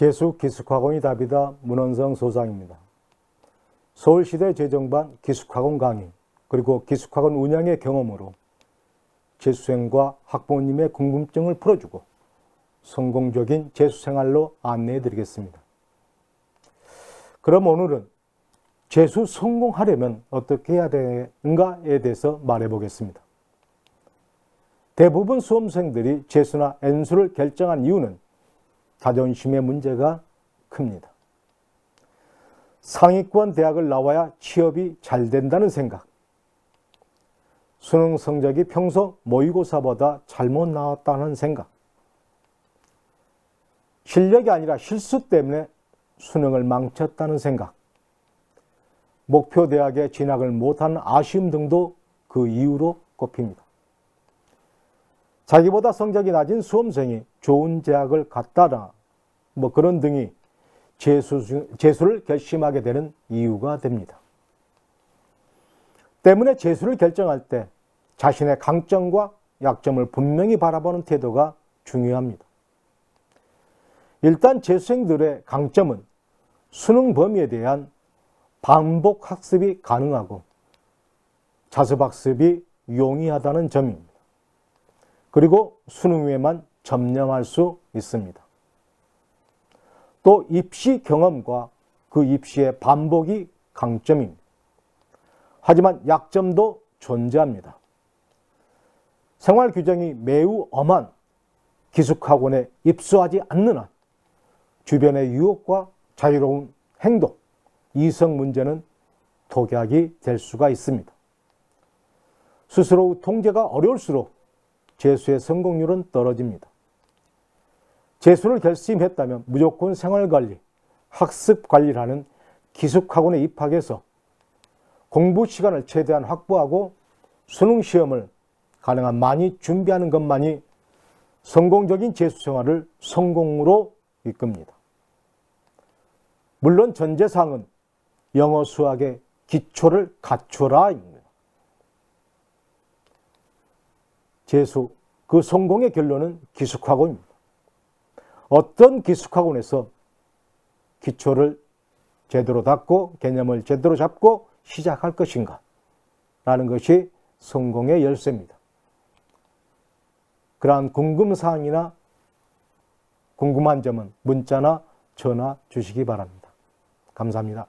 재수 기숙학원이 답이다 문원성 소장입니다. 서울시대 재정반 기숙학원 강의 그리고 기숙학원 운영의 경험으로 재수생과 학부모님의 궁금증을 풀어주고 성공적인 재수생활로 안내해 드리겠습니다. 그럼 오늘은 재수 성공하려면 어떻게 해야 되는가에 대해서 말해 보겠습니다. 대부분 수험생들이 재수나 N수를 결정한 이유는 자존심의 문제가 큽니다. 상위권 대학을 나와야 취업이 잘 된다는 생각. 수능 성적이 평소 모의고사보다 잘못 나왔다는 생각. 실력이 아니라 실수 때문에 수능을 망쳤다는 생각. 목표 대학에 진학을 못한 아쉬움 등도 그 이유로 꼽힙니다. 자기보다 성적이 낮은 수험생이 좋은 대학을 갔다라 뭐 그런 등이 재수, 재수를 결심하게 되는 이유가 됩니다. 때문에 재수를 결정할 때 자신의 강점과 약점을 분명히 바라보는 태도가 중요합니다. 일단 재수생들의 강점은 수능 범위에 대한 반복 학습이 가능하고 자습 학습이 용이하다는 점입니다. 그리고 수능 후에만 점령할 수 있습니다. 또 입시 경험과 그 입시의 반복이 강점입니다. 하지만 약점도 존재합니다. 생활 규정이 매우 엄한 기숙학원에 입소하지 않는 한 주변의 유혹과 자유로운 행동, 이성 문제는 독약이 될 수가 있습니다. 스스로 통제가 어려울수록 재수의 성공률은 떨어집니다. 재수를 결심했다면 무조건 생활관리, 학습관리라는 기숙학원에 입학해서 공부 시간을 최대한 확보하고 수능 시험을 가능한 많이 준비하는 것만이 성공적인 재수 생활을 성공으로 이끕니다. 물론 전제사항은 영어 수학의 기초를 갖춰라입니다. 재수 그 성공의 결론은 기숙학원입니다. 어떤 기숙학원에서 기초를 제대로 닦고 개념을 제대로 잡고 시작할 것인가 라는 것이 성공의 열쇠입니다. 그러한 궁금사항이나 궁금한 점은 문자나 전화 주시기 바랍니다. 감사합니다.